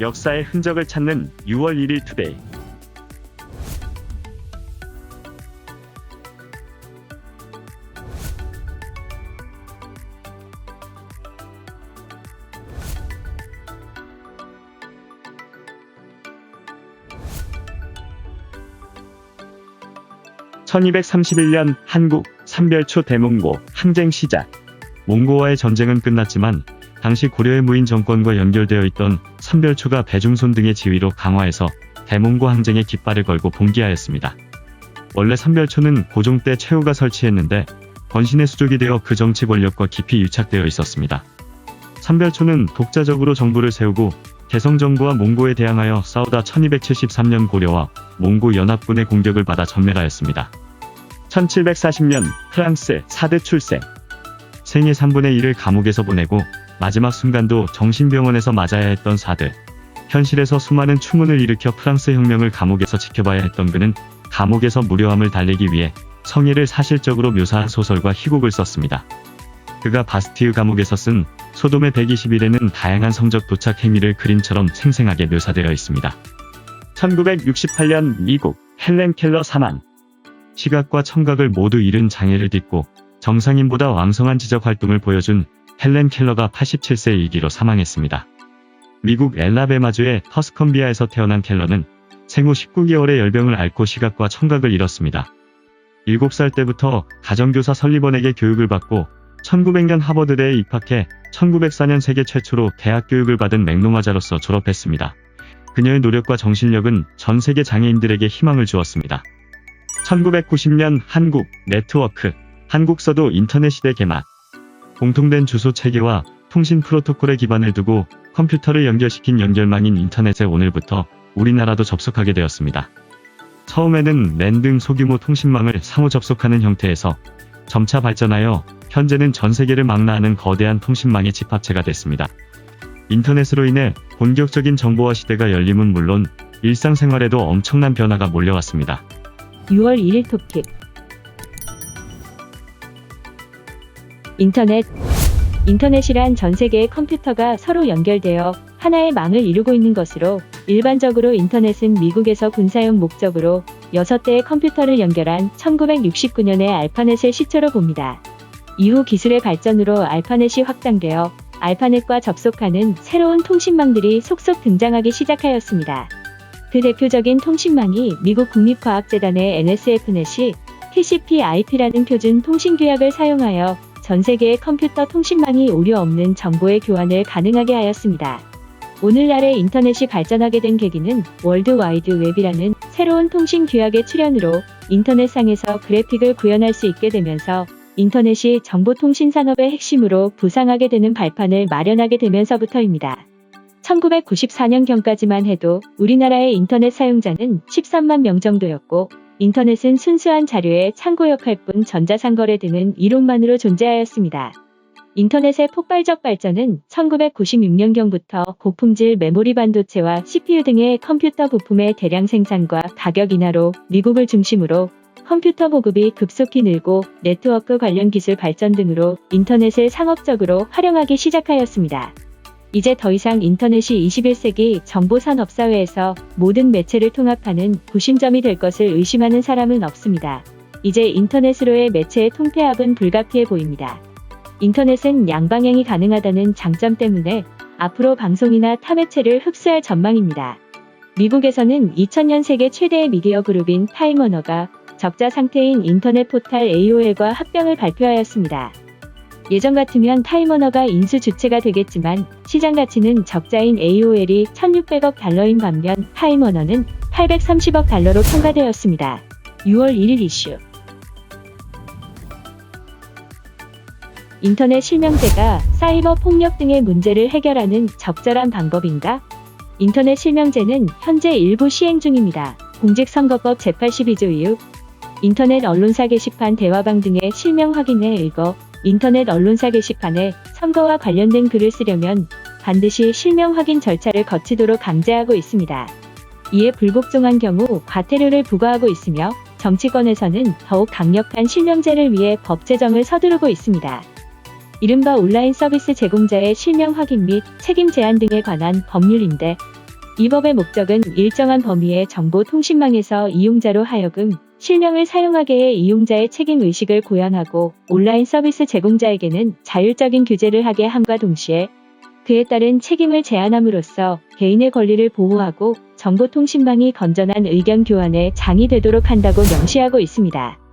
역사의 흔적을 찾는 6월 1일 투데이. (1231년) 한국 삼별초 대몽고 항쟁 시작 몽고와의 전쟁은 끝났지만 당시 고려의 무인 정권과 연결되어 있던 삼별초가 배중손 등의 지위로 강화해서 대몽고 항쟁에 깃발을 걸고 봉기하였습니다. 원래 삼별초는 고종 때 최후가 설치했는데 권신의 수족이 되어 그 정치 권력과 깊이 유착되어 있었습니다. 삼별초는 독자적으로 정부를 세우고 개성정부와 몽고에 대항하여 싸우다 1273년 고려와 몽고 연합군의 공격을 받아 전멸하였습니다. 1740년 프랑스 사드 출생 생의 3분의 1을 감옥에서 보내고 마지막 순간도 정신병원에서 맞아야 했던 사드. 현실에서 수많은 추문을 일으켜 프랑스 혁명을 감옥에서 지켜봐야 했던 그는 감옥에서 무료함을 달래기 위해 성의를 사실적으로 묘사한 소설과 희곡을 썼습니다. 그가 바스티유 감옥에서 쓴 소돔의 120일에는 다양한 성적 도착 행위를 그림처럼 생생하게 묘사되어 있습니다. 1968년 미국 헬렌 켈러 사망. 시각과 청각을 모두 잃은 장애를 딛고 정상인보다 왕성한 지적 활동을 보여준 헬렌 켈러가 87세 일기로 사망했습니다. 미국 엘라베마주의 허스컨비아에서 태어난 켈러는 생후 19개월의 열병을 앓고 시각과 청각을 잃었습니다. 7살 때부터 가정교사 설리번에게 교육을 받고 1900년 하버드대에 입학해 1904년 세계 최초로 대학 교육을 받은 맥노마자로서 졸업했습니다. 그녀의 노력과 정신력은 전 세계 장애인들에게 희망을 주었습니다. 1990년 한국 네트워크 한국서도 인터넷 시대 개막 공통된 주소 체계와 통신 프로토콜에 기반을 두고 컴퓨터를 연결시킨 연결망인 인터넷에 오늘부터 우리나라도 접속하게 되었습니다. 처음에는 랜 등 소규모 통신망을 상호 접속하는 형태에서 점차 발전하여 현재는 전 세계를 망라하는 거대한 통신망의 집합체가 됐습니다. 인터넷으로 인해 본격적인 정보화 시대가 열림은 물론 일상생활에도 엄청난 변화가 몰려왔습니다. 6월 1일 토픽 인터넷 인터넷이란 전 세계의 컴퓨터가 서로 연결되어 하나의 망을 이루고 있는 것으로 일반적으로 인터넷은 미국에서 군사용 목적으로 6대의 컴퓨터를 연결한 1969년의 알파넷을 시초로 봅니다. 이후 기술의 발전으로 알파넷이 확장되어 알파넷과 접속하는 새로운 통신망들이 속속 등장하기 시작하였습니다. 그 대표적인 통신망이 미국 국립과학재단의 NSF넷이 TCP/IP라는 표준 통신 규약을 사용하여 전 세계의 컴퓨터 통신망이 오류 없는 정보의 교환을 가능하게 하였습니다. 오늘날의 인터넷이 발전하게 된 계기는 월드 와이드 웹이라는 새로운 통신 규약의 출현으로 인터넷상에서 그래픽을 구현할 수 있게 되면서 인터넷이 정보통신 산업의 핵심으로 부상하게 되는 발판을 마련하게 되면서부터입니다. 1994년경까지만 해도 우리나라의 인터넷 사용자는 13만 명 정도였고 인터넷은 순수한 자료의 창고 역할 뿐 전자상거래 등은 이론만으로 존재하였습니다. 인터넷의 폭발적 발전은 1996년경부터 고품질 메모리 반도체와 CPU 등의 컴퓨터 부품의 대량 생산과 가격 인하로 미국을 중심으로 컴퓨터 보급이 급속히 늘고 네트워크 관련 기술 발전 등으로 인터넷을 상업적으로 활용하기 시작하였습니다. 이제 더 이상 인터넷이 21세기 정보산업사회에서 모든 매체를 통합하는 구심점이 될 것을 의심하는 사람은 없습니다. 이제 인터넷으로의 매체의 통폐합은 불가피해 보입니다. 인터넷은 양방향이 가능하다는 장점 때문에 앞으로 방송이나 타매체를 흡수할 전망입니다. 미국에서는 2000년 세계 최대의 미디어 그룹인 타임워너가 적자 상태인 인터넷 포탈 AOL과 합병을 발표하였습니다. 예전 같으면 타임워너가 인수 주체가 되겠지만 시장 가치는 적자인 AOL이 1600억 달러인 반면 타임워너는 830억 달러로 통과되었습니다. 6월 1일 이슈 인터넷 실명제가 사이버 폭력 등의 문제를 해결하는 적절한 방법인가? 인터넷 실명제는 현재 일부 시행 중입니다. 공직선거법 제82조 이후 인터넷 언론사 게시판 대화방 등의 실명 확인에 읽어 인터넷 언론사 게시판에 선거와 관련된 글을 쓰려면 반드시 실명 확인 절차를 거치도록 강제하고 있습니다. 이에 불복종한 경우 과태료를 부과하고 있으며 정치권에서는 더욱 강력한 실명제를 위해 법 제정을 서두르고 있습니다. 이른바 온라인 서비스 제공자의 실명 확인 및 책임 제한 등에 관한 법률인데 이 법의 목적은 일정한 범위의 정보 통신망에서 이용자로 하여금 실명을 사용하게 해 이용자의 책임 의식을 고연하고 온라인 서비스 제공자에게는 자율적인 규제를 하게 함과 동시에 그에 따른 책임을 제한함으로써 개인의 권리를 보호하고 정보통신망이 건전한 의견 교환의 장이 되도록 한다고 명시하고 있습니다.